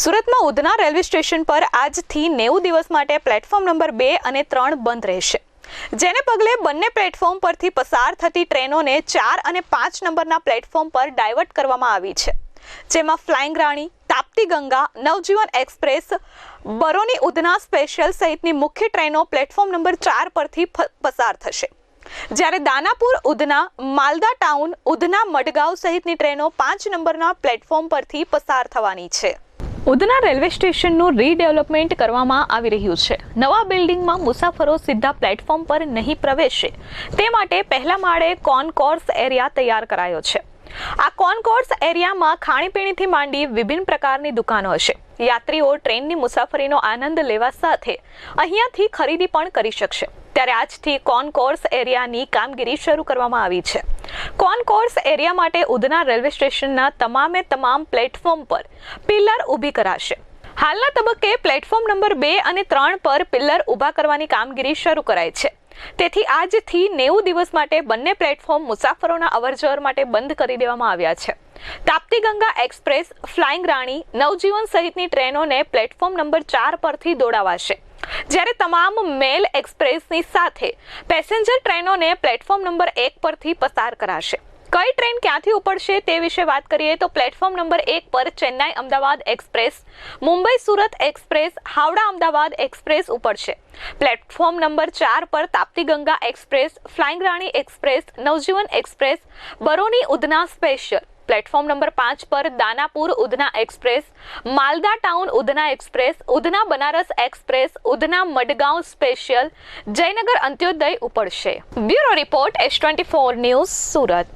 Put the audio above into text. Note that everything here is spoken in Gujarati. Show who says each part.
Speaker 1: સુરતમાં ઉધના રેલવે સ્ટેશન પર આજથી નેવું દિવસ માટે પ્લેટફોર્મ નંબર બે અને ત્રણ બંધ રહેશે. જેને પગલે બંને પ્લેટફોર્મ પરથી પસાર થતી ટ્રેનોને ચાર અને પાંચ નંબરના પ્લેટફોર્મ પર ડાયવર્ટ કરવામાં આવી છે. જેમાં flying Rani, Tapti Ganga, Navjivan express, Barauni Udhna special સહિતની મુખ્ય ટ્રેનો પ્લેટફોર્મ નંબર ચાર પરથી પસાર થશે. જ્યારે દાનાપુર, ઉધના, માલદા ટાઉન, ઉધના મડગાંવ સહિતની ટ્રેનો પાંચ નંબરના પ્લેટફોર્મ પરથી પસાર થવાની છે. ઉધના રેલવે સ્ટેશનનું રીડેવલપમેન્ટ કરવામાં આવી રહ્યું છે. નવા બિલ્ડિંગમાં મુસાફરો સીધા પ્લેટફોર્મ પર નહીં પ્રવેશે. તે માટે પહેલા માળે કોનકોર્સ એરિયા તૈયાર કરાયો છે. આ કોનકોર્સ એરિયામાં ખાણીપીણીથી માંડી વિભિન્ન પ્રકારની દુકાનો હશે યાત્રીઓ, ટ્રેનની મુસાફરીનો આનંદ લેવા સાથે અહીંયાથી ખરીદી પણ કરી શકશે. ત્યારે આજથી કોનકોર્સ એરિયાની કામગીરી શરૂ કરવામાં આવી છે. કોનકોર્સ એરિયા માટે ઉધના રેલવે સ્ટેશનના તમામે તમામ પ્લેટફોર્મ પર પિલ્લર ઊભી કરાશે. હાલના તબક્કે પ્લેટફોર્મ નંબર બે અને ત્રણ પર પિલ્લર ઊભા કરવાની કામગીરી શરૂ કરાઈ છે. તેથી આજથી નેવું દિવસ માટે બંને પ્લેટફોર્મ મુસાફરોના અવરજવર માટે બંધ કરી દેવામાં આવ્યા છે. તાપ્તી ગંગા એક્સપ્રેસ, ફ્લાઇંગ રાણી, નવજીવન સહિતની ટ્રેનોને પ્લેટફોર્મ નંબર ચાર પરથી દોડાવાશે. જ્યારે તમામ મેલ એક્સપ્રેસની સાથે પેસેન્જર ટ્રેનોને પ્લેટફોર્મ નંબર એક પરથી પસાર કરાશે. કઈ ટ્રેન ક્યાંથી ઉપડશે તે વિશે વાત કરીએ તો પ્લેટફોર્મ નંબર એક પર Chennai Ahmedabad express, Mumbai Surat express, Howrah Ahmedabad express ઉપડશે. Platform number ચાર પર Tapti Ganga express, flying Rani express, Navjivan express, Barauni Udhna special platform number પાંચ પર Danapur Udhna express, Malda town Udhna express, Udhna Banaras express, Udhna Madgaon special, Jaynagar Antyodaya ઉપડશે. Bureau report S twenty four news Surat.